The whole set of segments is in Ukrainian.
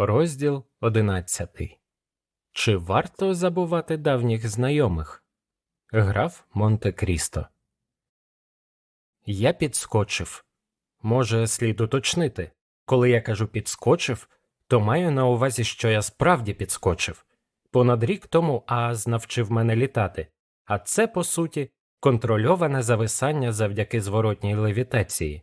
Розділ одинадцятий. Чи варто забувати давніх знайомих? Граф Монте Крісто. Я підскочив. Може, слід уточнити. Коли я кажу підскочив, то маю на увазі, що я справді підскочив. Понад рік тому Ааз навчив мене літати, а це, по суті, контрольоване зависання завдяки зворотній левітації.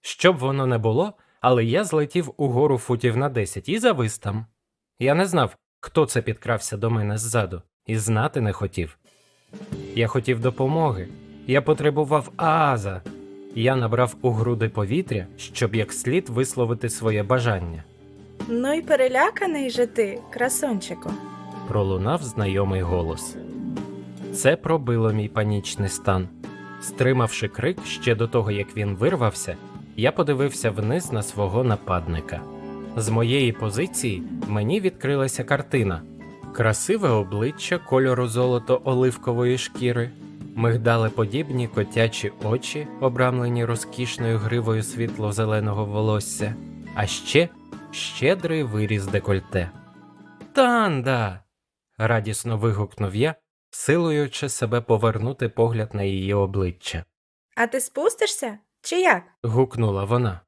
Щоб воно не було, але я злетів угору футів на 10 і завис там. Я не знав, хто це підкрався до мене ззаду, і знати не хотів. Я хотів допомоги. Я потребував Ааза. Я набрав у груди повітря, щоб як слід висловити своє бажання. Ну й переляканий же ти, красончику. Пролунав знайомий голос. Це пробило мій панічний стан. Стримавши крик ще до того, як він вирвався, я подивився вниз на свого нападника. З моєї позиції мені відкрилася картина: красиве обличчя кольору золото-оливкової шкіри, мигдалеподібні котячі очі, обрамлені розкішною гривою світло-зеленого волосся, а ще щедрий виріз декольте. Танда. радісно вигукнув я, силуючи себе повернути погляд на її обличчя. А ти спустишся? Чи як? гукнула вона.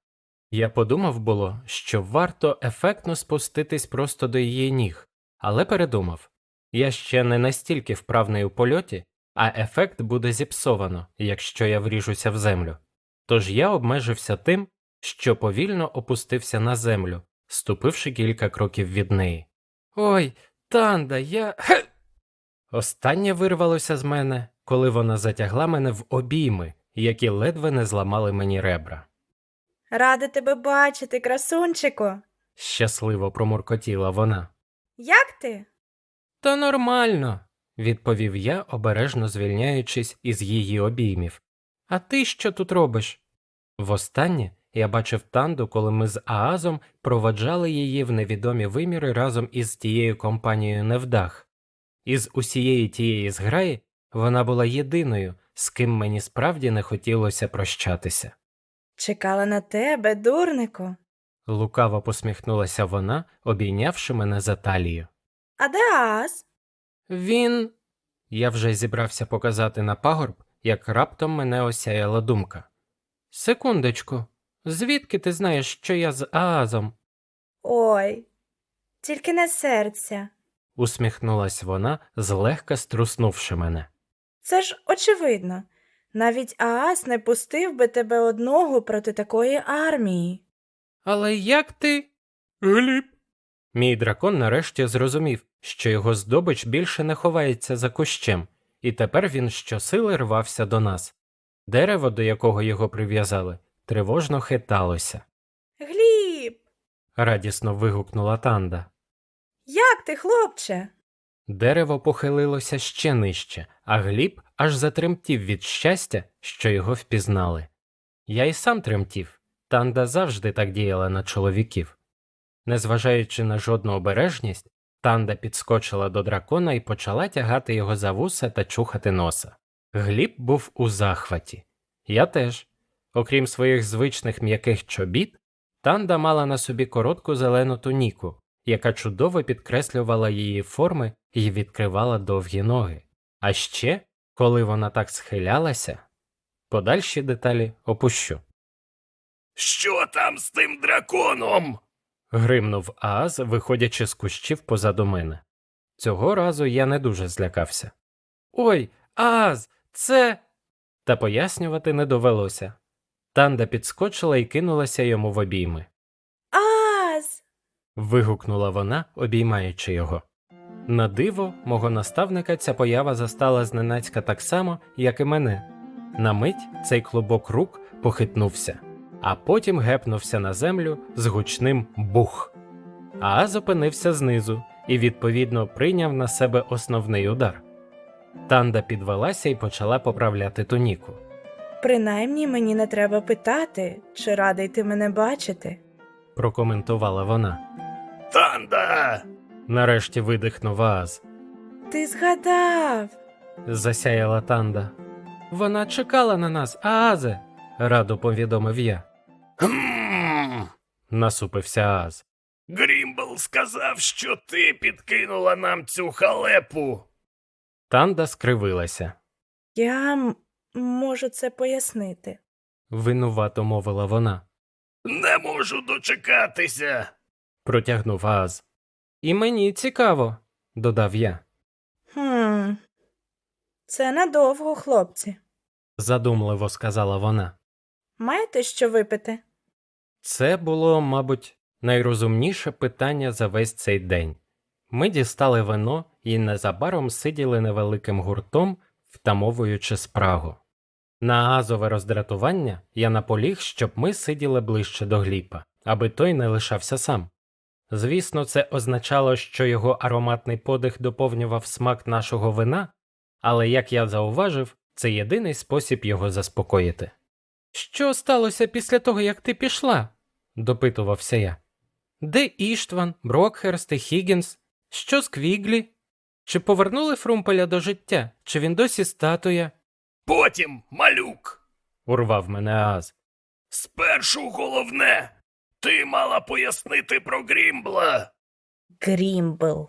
Я подумав було, що варто ефектно спуститись просто до її ніг, але передумав я ще не настільки вправний у польоті, а ефект буде зіпсовано, якщо я вріжуся в землю. Тож я обмежився тим, що повільно опустився на землю, ступивши кілька кроків від неї. Ой, Танда, я. Останнє вирвалося з мене, коли вона затягла мене в обійми, які ледве не зламали мені ребра. Рада тебе бачити, красунчику. Щасливо промуркотіла вона. Як ти? Та нормально, відповів я, обережно звільняючись із її обіймів. А ти що тут робиш? Востаннє я бачив танду, коли ми з Аазом проваджали її в невідомі виміри разом із тією компанією Невдах. Із усієї тієї зграї вона була єдиною, з ким мені справді не хотілося прощатися. Чекала на тебе, дурнику. Лукаво посміхнулася вона, обійнявши мене за талію. А де Аас? Він. Я вже зібрався показати на пагорб, як раптом мене осяяла думка. Секундочку, звідки ти знаєш, що я з Аазом? Ой, тільки не серця. усміхнулась вона, злегка струснувши мене. Це ж очевидно. Навіть Аас не пустив би тебе одного проти такої армії. Але як ти. Гліб. Мій дракон нарешті зрозумів, що його здобич більше не ховається за кущем, і тепер він щосили рвався до нас. Дерево, до якого його прив'язали, тривожно хиталося. Гліб, радісно вигукнула Танда. як ти, хлопче? Дерево похилилося ще нижче, а Гліб аж затремтів від щастя, що його впізнали. Я й сам тремтів. Танда завжди так діяла на чоловіків. Незважаючи на жодну обережність, Танда підскочила до дракона і почала тягати його за вуса та чухати носа. Гліб був у захваті. Я теж. Окрім своїх звичних м'яких чобіт, Танда мала на собі коротку зелену туніку, яка чудово підкреслювала її форми і відкривала довгі ноги. А ще, коли вона так схилялася, подальші деталі опущу. Що там з тим драконом? Гримнув Ааз, виходячи з кущів позаду мене. Цього разу я не дуже злякався. Ой, Ааз, це. Та пояснювати не довелося. Танда підскочила і кинулася йому в обійми. Вигукнула вона, обіймаючи його. На диво, мого наставника ця поява застала зненацька так само, як і мене. На мить цей клубок рук похитнувся, а потім гепнувся на землю з гучним бух. Ааз опинився знизу і, відповідно, прийняв на себе основний удар. Танда підвелася і почала поправляти туніку. Принаймні мені не треба питати, чи радий ти мене бачити. Прокоментувала вона. Танда! Нарешті видихнув Ааз. Ти згадав. засяяла Танда. Вона чекала на нас, Аазе, радо повідомив я. Хм. Насупився Ааз. Грімбл Грімбл сказав, що ти підкинула нам цю халепу. Танда скривилася. Я можу це пояснити. Винувато мовила вона. Не можу дочекатися. Протягнув Ааз. І мені цікаво, додав я. Хм. Це надовго, хлопці. Задумливо сказала вона. Маєте що випити? Це було, мабуть, найрозумніше питання за весь цей день. Ми дістали вино і незабаром сиділи невеликим гуртом, втамовуючи спрагу. На азове роздратування я наполіг, щоб ми сиділи ближче до гліпа, аби той не лишався сам. Звісно, це означало, що його ароматний подих доповнював смак нашого вина, але, як я зауважив, це єдиний спосіб його заспокоїти. Що сталося після того, як ти пішла? допитувався я. Де Іштван, Брокхерст і Хіггінс? Що з Квіглі? Чи повернули Фрумпеля до життя? Чи він досі статуя? Потім, малюк. урвав мене Ааз. Спершу головне. Ти мала пояснити про Грімбла. Грімбл.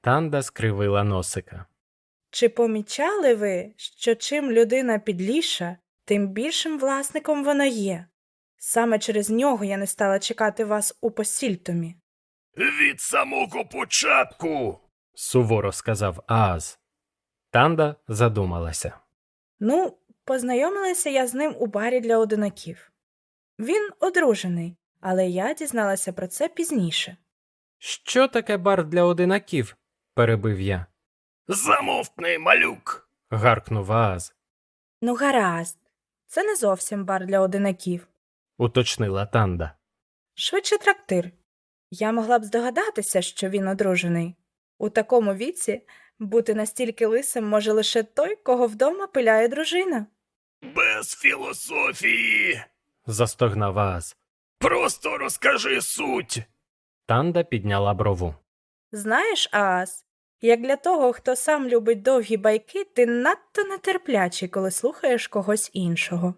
Танда скривила носика. Чи помічали ви, що чим людина підліша, тим більшим власником вона є? Саме через нього я не стала чекати вас у посільтомі. Від самого початку. суворо сказав Ааз. Танда задумалася. Ну, познайомилася я з ним у барі для одинаків. Він одружений, але я дізналася про це пізніше. Що таке бар для одинаків? перебив я. Замовкни, малюк. гаркнув Ааз, Ну, гаразд, це не зовсім бар для одинаків. уточнила Танда. Швидше трактир. Я могла б здогадатися, що він одружений. У такому віці бути настільки лисим може лише той, кого вдома пиляє дружина. Без філософії. застогнав Ааз. Просто розкажи суть. Танда підняла брову. Знаєш, Аас, як для того, хто сам любить довгі байки, ти надто нетерплячий, коли слухаєш когось іншого.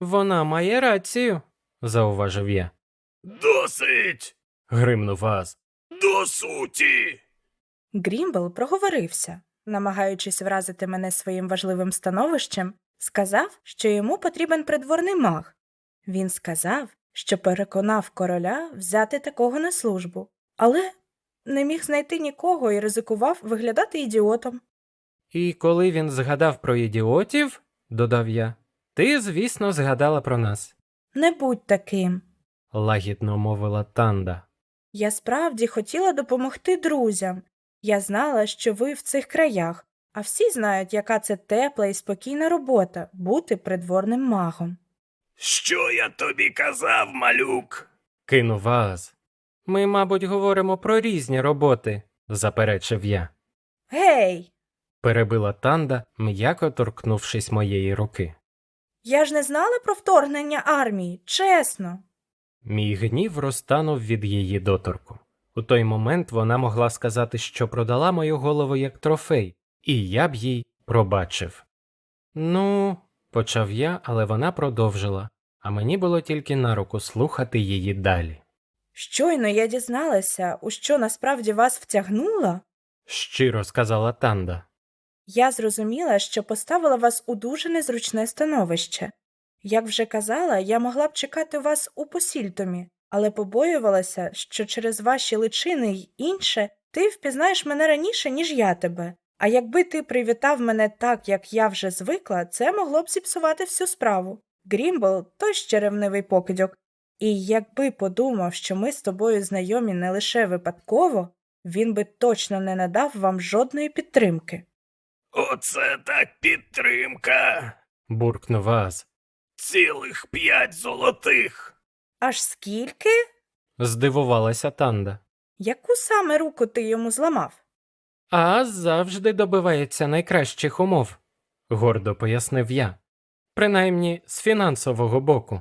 Вона має рацію, зауважив я. Досить. Гримнув Ааз. До суті. Грімбл проговорився, намагаючись вразити мене своїм важливим становищем, сказав, що йому потрібен придворний маг. Він сказав, що переконав короля взяти такого на службу, але не міг знайти нікого і ризикував виглядати ідіотом. І коли він згадав про ідіотів, додав я, ти, звісно, згадала про нас, Не будь таким. лагідно мовила Танда. Я справді хотіла допомогти друзям. Я знала, що ви в цих краях, а всі знають, яка це тепла і спокійна робота бути придворним магом. Що я тобі казав, малюк? Кинув Ааз. Ми, мабуть, говоримо про різні роботи, заперечив я. Гей! Перебила Танда, м'яко торкнувшись моєї руки. Я ж не знала про вторгнення армії, чесно. Мій гнів розтанув від її доторку. У той момент вона могла сказати, що продала мою голову як трофей, і я б їй пробачив. Ну, почав я, але вона продовжила, а мені було тільки на руку слухати її далі. Щойно я дізналася, у що насправді вас втягнула. Щиро сказала Танда. Я зрозуміла, що поставила вас у дуже незручне становище. Як вже казала, я могла б чекати вас у посільтомі, але побоювалася, що через ваші личини й інше ти впізнаєш мене раніше, ніж я тебе. А якби ти привітав мене так, як я вже звикла, це могло б зіпсувати всю справу. Грімбл той ще ревнивий покидьок. І якби подумав, що ми з тобою знайомі не лише випадково, він би точно не надав вам жодної підтримки. Оце так підтримка. буркнув Аз. Цілих п'ять золотих. Аж скільки? Здивувалася Танда. Яку саме руку ти йому зламав? Аз завжди добивається найкращих умов, гордо пояснив я. Принаймні з фінансового боку,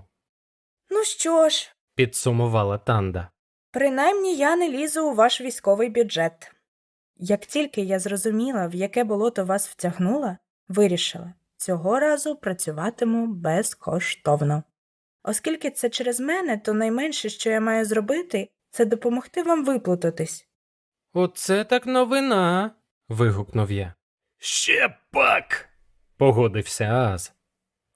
Ну що ж, підсумувала Танда. принаймні я не лізу у ваш військовий бюджет. Як тільки я зрозуміла, в яке болото вас втягнула, вирішила цього разу працюватиму безкоштовно. Оскільки це через мене, то найменше, що я маю зробити, це допомогти вам виплутатись. Оце так новина. вигукнув я. Ще пак. Погодився Ааз.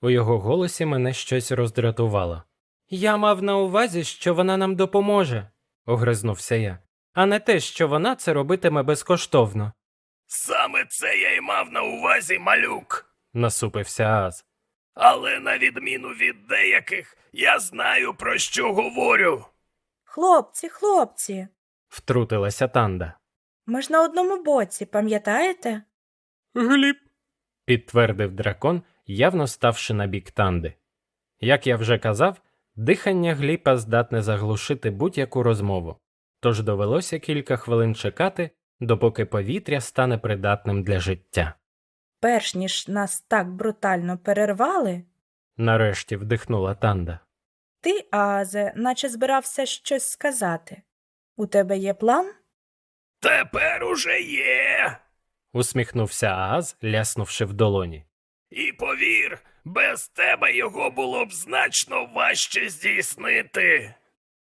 У його голосі мене щось роздратувало. Я мав на увазі, що вона нам допоможе, огризнувся я, а не те, що вона це робитиме безкоштовно, Саме це я й мав на увазі, малюк. насупився Ааз. Але на відміну від деяких, я знаю про що говорю. Хлопці, хлопці, Втрутилася Танда. ми ж на одному боці, пам'ятаєте? Гліб. підтвердив дракон, явно ставши на бік Танди. Як я вже казав, дихання гліпа здатне заглушити будь-яку розмову, тож довелося кілька хвилин чекати, допоки повітря стане придатним для життя. Перш ніж нас так брутально перервали, Нарешті вдихнула Танда. ти, Азе, наче збирався щось сказати. У тебе є план? Тепер уже є. усміхнувся Ааз, ляснувши в долоні. І повір, без тебе його було б значно важче здійснити.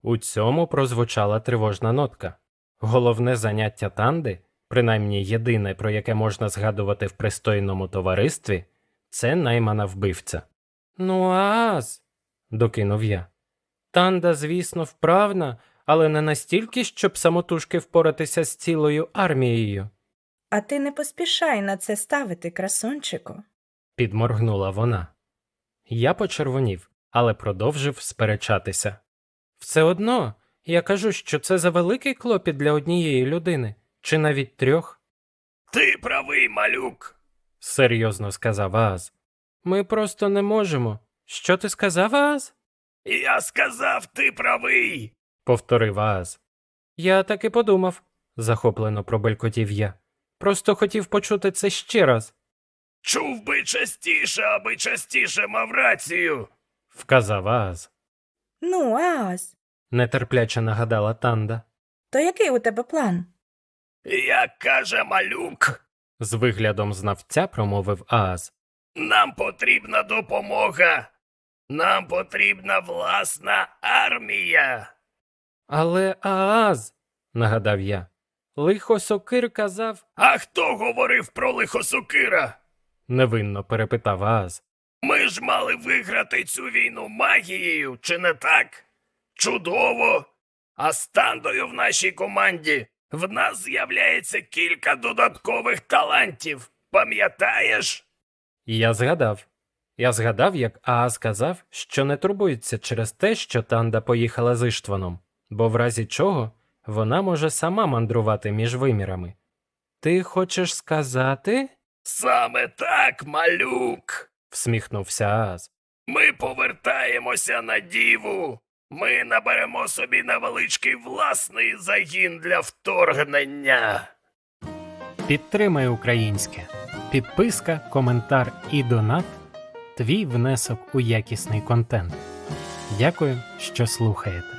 У цьому прозвучала тривожна нотка. Головне заняття Танди, принаймні єдине, про яке можна згадувати в пристойному товаристві, це наймана вбивця. Ну, Ааз, докинув я. Танда, звісно, вправна, але не настільки, щоб самотужки впоратися з цілою армією, А ти не поспішай на це ставити, красунчику. підморгнула вона. Я почервонів, але продовжив сперечатися. Все одно, я кажу, що це за великий клопіт для однієї людини, чи навіть трьох, Ти правий, малюк. серйозно сказав Ааз. Ми просто не можемо. Що ти сказав, Ааз? Я сказав, ти правий. Повторив Ааз. Я так і подумав, захоплено пробелькотів я. Просто хотів почути це ще раз, Чув би частіше, аби частіше мав рацію. вказав Ааз. Ну, Ааз, Нетерпляче нагадала Танда. то який у тебе план? Як каже малюк, З виглядом знавця промовив Ааз. нам потрібна допомога. Нам потрібна власна армія. Але Ааз, нагадав я. Лихо сокир казав, А хто говорив про лихосокира? невинно перепитав Ааз. Ми ж мали виграти цю війну магією, чи не так? Чудово! А з Тандою в нашій команді в нас з'являється кілька додаткових талантів. Пам'ятаєш? Я згадав. Я згадав, як Ааз казав, що не турбується через те, що Танда поїхала з Іштваном, бо в разі чого вона може сама мандрувати між вимірами. Ти хочеш сказати? Саме так, малюк. всміхнувся Ааз. Ми повертаємося на діву. Ми наберемо собі невеличкий власний загін для вторгнення. Підтримай українське. Підписка, коментар і донат твій внесок у якісний контент. Дякую, що слухаєте.